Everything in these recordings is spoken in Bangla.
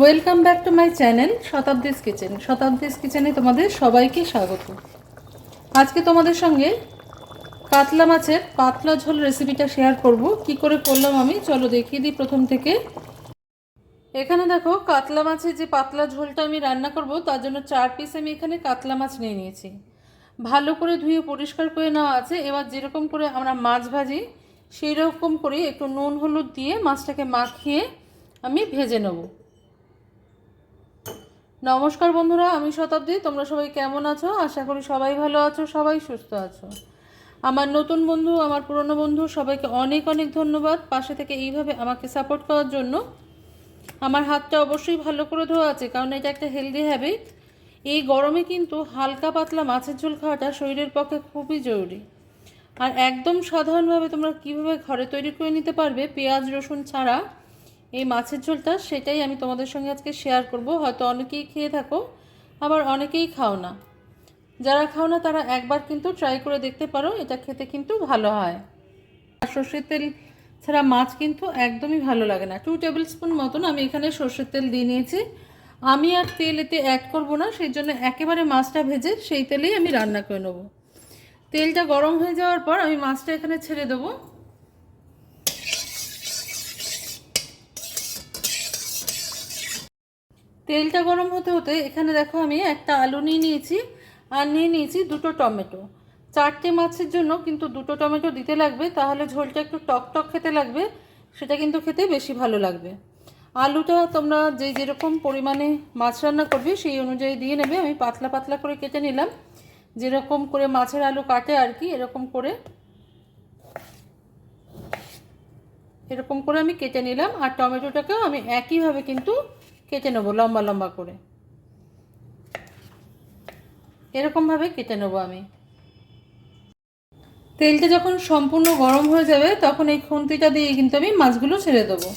Welcome back to my channel Shatabdi's kitchen Shatabdi's কিচেনে তোমাদের সবাইকে স্বাগত। আজকে তোমাদের সঙ্গে কাতলা মাছের পাতলা ঝোল রেসিপিটা শেয়ার করব। কি করে করলাম আমি? চলো দেখিয়ে দিই প্রথম থেকে। এখানে দেখো, কাতলা মাছের যে পাতলা ঝোলটা আমি রান্না করব, তার জন্য চার পিস আমি এখানে কাতলা মাছ নিয়ে নিয়েছি। ভালো করে ধুয়ে পরিষ্কার করে নেওয়া আছে। এবার যেরকম করে আমরা মাছ ভাজি সেই রকম করে একটু নুন, হলুদ দিয়ে মাছটাকে মাখিয়ে আমি ভেজে নেব। নমস্কার বন্ধুরা, আমি শতাব্দী। তোমরা সবাই কেমন আছো? আশা করি সবাই ভালো আছো, সবাই সুস্থ আছো। আমার নতুন বন্ধু, আমার পুরনো বন্ধু, সবাইকে অনেক অনেক ধন্যবাদ। পাশে থেকে এইভাবে আমাকে সাপোর্ট করার জন্য আমার হাতটা অবশ্যই ভালো করে ধোয়া আছে, কারণ এটা একটা হেলদি হ্যাবিট এই গরমে কিন্তু হালকা পাতলা মাছের ঝোল খাওয়াটা শরীরের পক্ষে খুবই জরুরি। আর একদম সাধারণভাবে তোমরা কীভাবে ঘরে তৈরি করে নিতে পারবে, পেঁয়াজ, রসুন ছাড়া এই মাছের ঝোলটা সেটাই আমি তোমাদের সঙ্গে আজকে শেয়ার করব। হয়তো অনেকেই খেয়ে থাকো, আবার অনেকেই খাও না। যারা খাও না, তারা একবার কিন্তু ট্রাই করে দেখতে পারো, এটা খেতে কিন্তু ভালো হয়। আর সর্ষের তেল ছাড়া মাছ কিন্তু একদমই ভালো লাগে না। টু টেবিল স্পুন মতন আমি এখানে সর্ষের তেল দিয়ে নিয়েছি। আমি আর তেল এতে অ্যাড করব না, সেই জন্য একেবারে মাছটা ভেজে সেই তেলেই আমি রান্না করে নেব। তেলটা গরম হয়ে যাওয়ার পর আমি মাছটা এখানে ছেড়ে দেবো। তেলটা গরম হতে হতে এখানে দেখো আমি একটা আলু নিয়ে নিয়েছি আর নিয়ে নিয়েছি দুটো টমেটো। চারটে মাছের জন্য কিন্তু দুটো টমেটো দিতে লাগবে, তাহলে ঝোলটা একটু টক টক খেতে লাগবে, সেটা কিন্তু খেতে বেশি ভালো লাগবে। আলুটা তোমরা যে যেরকম পরিমাণে মাছ রান্না করবে সেই অনুযায়ী দিয়ে নেবে। আমি পাতলা পাতলা করে কেটে নিলাম। যেরকম করে মাছের আলু কাটে আর কি, এরকম করে এরকম করে আমি কেটে নিলাম। আর টমেটোটাকেও আমি একইভাবে কিন্তু কেটে নেব লম্বা লম্বা করে। এরকমভাবে কেটে নেব আমি। তেলটা যখন সম্পূর্ণ গরম হয়ে যাবে, তখন এই খুন্তিটা দিয়ে কিন্তু আমি মাছগুলো ছেড়ে দেবো।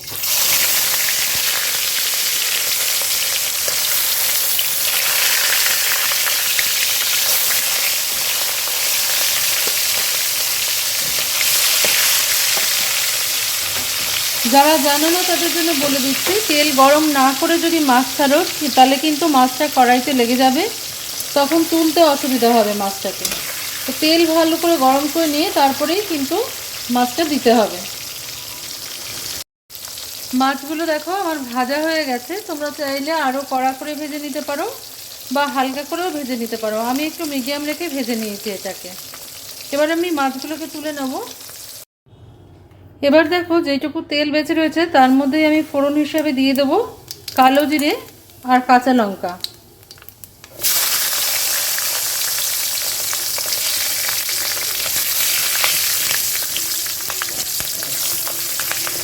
যারা জানো না, তাদের জন্য বলে দিচ্ছি, তেল গরম না করে যদি মাছ ছাড়ো, তাহলে কিন্তু মাছটা কড়াইতে লেগে যাবে। তখন তুলতে অসুবিধা হবে মাছটাকে। তো তেল ভালো করে গরম করে নিয়ে তারপরেই কিন্তু মাছটা দিতে হবে। মাছগুলো দেখো, আমার ভাজা হয়ে গেছে। তোমরা চাইলে আরও কড়া করে ভেজে নিতে পারো বা হালকা করেও ভেজে নিতে পারো। আমি একটু মিডিয়াম রেখে ভেজে নিয়েছি এটাকে। এবার আমি মাছগুলোকে তুলে নেব। এবার দেখো যেটুকু তেল বেঁচে রয়েছে, তার মধ্যেই আমি ফোড়ন হিসাবে দিয়ে দেবো কালো জিরে আর কাঁচা লঙ্কা।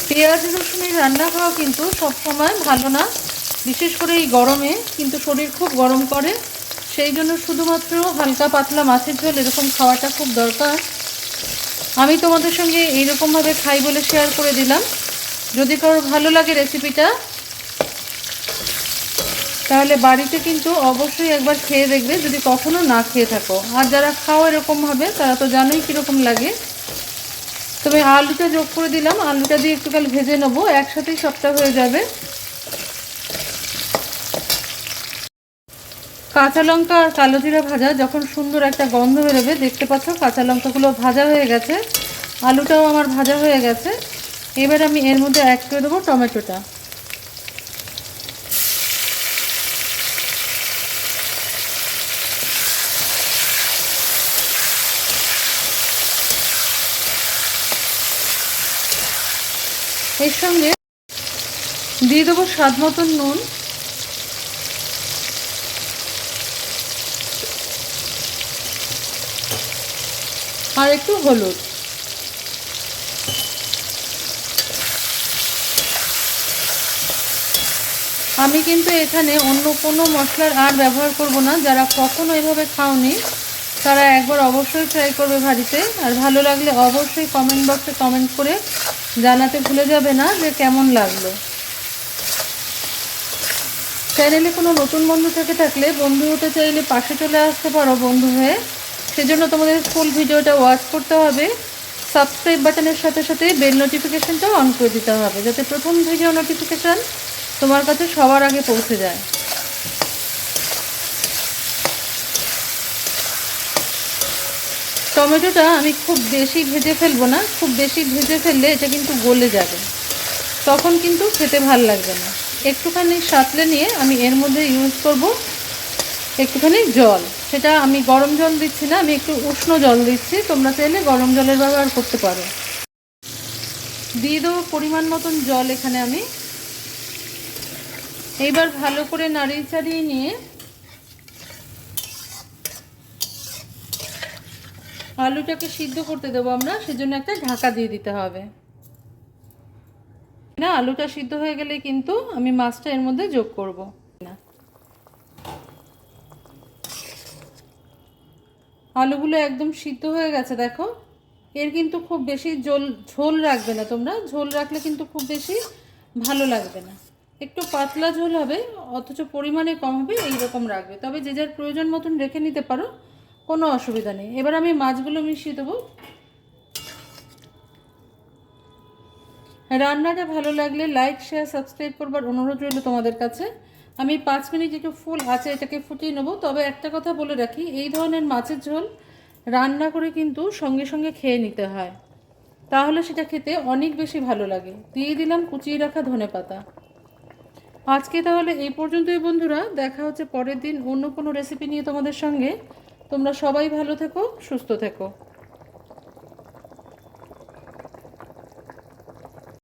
পেঁয়াজ রসুনের রান্না খাওয়া কিন্তু সবসময় ভালো না। বিশেষ করে এই গরমে কিন্তু শরীর খুব গরম করে। সেই জন্য শুধুমাত্র হালকা পাতলা মাছের ঝোল এরকম খাওয়াটা খুব দরকার। আমি তোমাদের সঙ্গে এইরকমভাবে খাই বলে শেয়ার করে দিলাম। যদি কারোর ভালো লাগে রেসিপিটা তাহলে বাড়িতে কিন্তু অবশ্যই একবার খেয়ে দেখবে, যদি কখনো না খেয়ে থাকো। আর যারা খাও এরকমভাবে, তারা তো জানোই কীরকম লাগে। তবে আলুটা যোগ করে দিলাম। আলুটা দিয়ে একটু কাল ভেজে নেব। একসাথেই সবটা হয়ে যাবে। কাঁচা লঙ্কা আর কালো জিরা ভাজা, যখন সুন্দর একটা গন্ধ বেরোবে, দেখতে পাচ্ছ কাঁচা লঙ্কাগুলো ভাজা হয়ে গেছে। আলুটাও আমার ভাজা হয়ে গেছে। এবার আমি এর মধ্যে অ্যাড করে দেবো টমেটোটা। এর সঙ্গে দিয়ে দেবো স্বাদ মতন নুন। আর একটু হলুদ। আমি কিন্তু এখানে অন্য কোনো মশলার আর ব্যবহার করব না, যারা কখনো এভাবে খাওনি, তারা একবার অবশ্যই ট্রাই করবে বাড়িতে আর ভালো লাগলে অবশ্যই কমেন্ট বক্সে কমেন্ট করে জানাতে ভুলে যাবে না যে কেমন লাগল। চ্যানেলে কোনো নতুন বন্ধু থেকে থাকলে বন্ধু হতে চাইলে পাশে চলে আসতে পারো বন্ধু হয়ে। সেজন্য তোমাদের ফুল ভিডিওটা ওয়াচ করতে হবে। সাবস্ক্রাইব বাটনের সাথে সাথে বেল নোটিফিকেশানটাও অন করে দিতে হবে, যাতে প্রথম ভিডিও নোটিফিকেশান তোমার কাছে সবার আগে পৌঁছে যায়। টমেটোটা আমি খুব বেশি ভেজে ফেলব না, খুব বেশি ভেজে ফেললে এটা কিন্তু গলে যাবে। তখন কিন্তু খেতে ভালো লাগবে না। একটুখানি সাঁতলে নিয়ে আমি এর মধ্যে ইউজ করব একটুখানি জল। সেটা আমি গরম জল দিচ্ছি না, আমি একটু উষ্ণ জল দিচ্ছি। তোমরা চাইলে গরম জলের ব্যবহার করতে পারো। দিয়ে দেবো পরিমাণ মতন জল এখানে আমি। এইবার ভালো করে নাড়িয়ে চাড়িয়ে নিয়ে আলুটাকে সিদ্ধ করতে দেবো আমরা, সেজন্য একটা ঢাকা দিয়ে দিতে হবে। না, আলুটা সিদ্ধ হয়ে গেলে কিন্তু আমি মাছটা এর মধ্যে যোগ করব না আলুগুলো একদম সিদ্ধ হয়ে গেছে, দেখো। এর কিন্তু খুব বেশি জল, ঝোল রাখবে না তোমরা। ঝোল রাখলে কিন্তু খুব বেশি ভালো লাগবে না। একটু পাতলা ঝোল হবে, অথচ পরিমাণে কম হবে, এইরকম রাখবে। তবে যে যার প্রয়োজন মতন রেখে নিতে পারো, কোনো অসুবিধা নেই। এবার আমি মাছগুলো মিশিয়ে দেবো। রান্নাটা ভালো লাগলে লাইক, শেয়ার, সাবস্ক্রাইব করবার অনুরোধ রইল তোমাদের কাছে। আমি পাঁচ মিনিট একটু ফুল আছে এটাকে ফুটিয়ে নেব। তবে একটা কথা বলে রাখি, এই ধরনের মাছের ঝোল রান্না করে কিন্তু সঙ্গে সঙ্গে খেয়ে নিতে হয়। তাহলে সেটা খেতে অনেক বেশি ভালো লাগে। দিয়ে দিলাম কুচিয়ে রাখা ধনে পাতা। আজকে তাহলে এই পর্যন্তই বন্ধুরা। দেখা হচ্ছে পরের দিন অন্য কোনো রেসিপি নিয়ে তোমাদের সঙ্গে। তোমরা সবাই ভালো থেকো, সুস্থ থেকো।